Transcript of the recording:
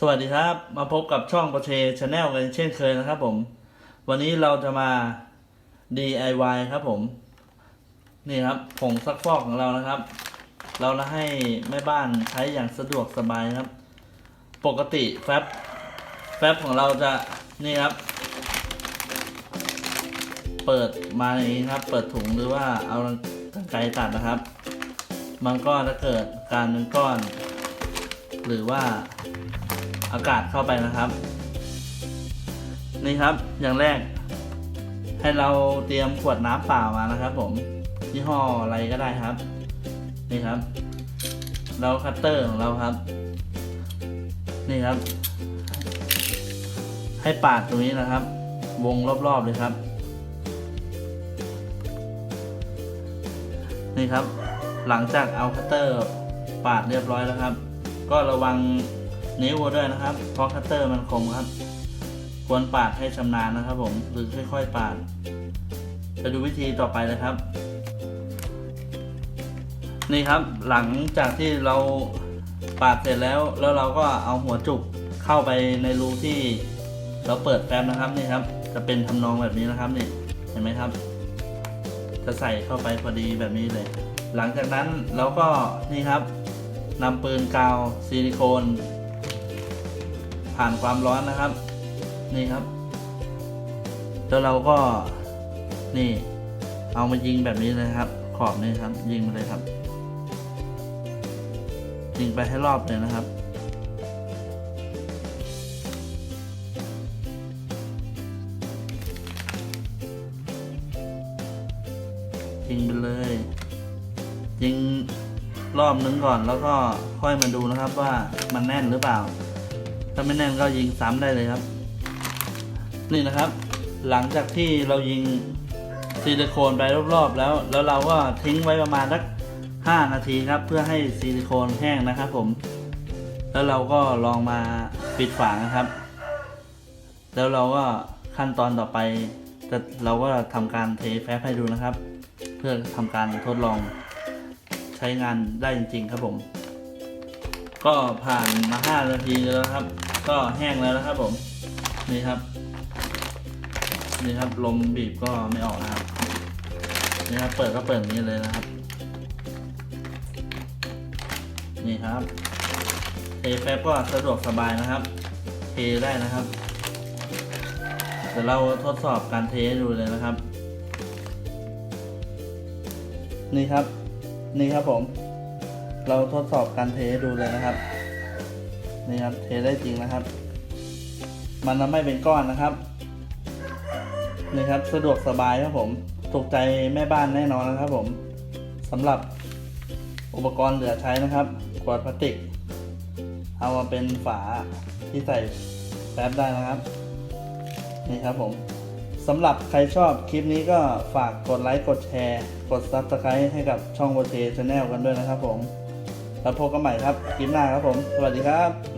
สวัสดีครับ มาพบกับช่องประเชชาแนลกันเช่นเคยนะครับผม วันนี้เราจะมา DIY ครับผม นี่ครับผงซักฟอกของเรานะครับ เราจะให้แม่บ้านใช้อย่างสะดวกสบายครับ ปกติแฟบแฟบของเราจะนี่ครับ เปิดมาอย่างนี้ครับ เปิดถุงหรือว่าเอากรรไกรตัดนะครับ มันก็จะเกิดการเป็นก้อน หรือว่า อากาศเข้าไปนะครับ นี่ครับอย่างแรก ให้เราเตรียมขวดน้ำเปล่ามานะครับ ผมยี่ห้ออะไรก็ได้ครับ นี่ครับ เราคัตเตอร์ของเราครับ นี่ครับ ให้ปาดตรงนี้นะครับ วงรอบๆเลยครับ นี่ครับ หลังจากเอาคัตเตอร์ปาดเรียบร้อยแล้วครับ ก็ระวัง นิ้วด้วยนะครับเพราะคัตเตอร์มันคมครับ ควรปาดให้ชำนาญนะครับ ผมหรือค่อยๆปาดจะดูวิธีต่อไปเลยครับ นี่ครับหลังจากที่เราปาดเสร็จแล้ว แล้วเราก็เอาหัวจุกเข้าไปในรูที่เราเปิดแป๊บนะครับนี่ครับ จะเป็นทำนองแบบนี้นะครับนี่เห็นไหมครับ จะใส่เข้าไปพอดีแบบนี้เลย หลังจากนั้นเราก็นี่ครับนำปืนกาวซิลิโคน ผ่านความร้อนนะครับ นี่ครับ แล้วเราก็นี่ เอามายิงแบบนี้เลยครับ ขอบนี่ครับ ยิงมาเลยครับ ยิงไปให้รอบเลยนะครับยิงไปเลย ยิงรอบนึงก่อนแล้วก็ค่อยมาดูนะครับว่ามันแน่นหรือเปล่า ถ้าไม่แน่นก็ยิงซ้ำได้เลยครับ นี่นะครับ หลังจากที่เรายิงซิลิโคนไปรอบๆแล้ว แล้วเราก็ทิ้งไว้ประมาณสัก5นาทีครับ เพื่อให้ซิลิโคนแห้งนะครับผม แล้วเราก็ลองมาปิดฝานะครับ แล้วเราก็ขั้นตอนต่อไปจะเราก็ทำการเทแฟบให้ดูนะครับ เพื่อทำการทดลองใช้งานได้จริง ๆ ครับผม ก็ผ่านมา 5 นาทีแล้วครับ ก็แห้งแล้วนะครับผมนี่ครับนี่ครับลมบีบก็ไม่ออกนะครับนี่ครับเปิดก็เปิดนี้เลยนะครับ นี่ครับเทแฟบก็สะดวกสบายนะครับ เทได้นะครับเดี๋ยวเราทดสอบการเทให้ดูเลยนะครับ นี่ครับ นี่ครับผม เราทดสอบการเทดูเลยนะครับ นี่ครับเทได้จริงนะครับ มันไม่เป็นก้อนนะครับ นี่ครับสะดวกสบายครับผมถูกใจแม่บ้านแน่นอนนะครับผมสำหรับอุปกรณ์เหลือใช้นะครับขวดพลาสติก เอามาเป็นฝาที่ใส่แป๊บได้นะครับ นี่ครับผมสำหรับใครชอบคลิปนี้ก็ฝากกดไลค์ กดแชร์ กด Subscribe ให้กับช่องโบเทชาแนลกันด้วยนะครับผม แล้วพบกันใหม่ครับคลิปหน้าครับผม สวัสดีครับ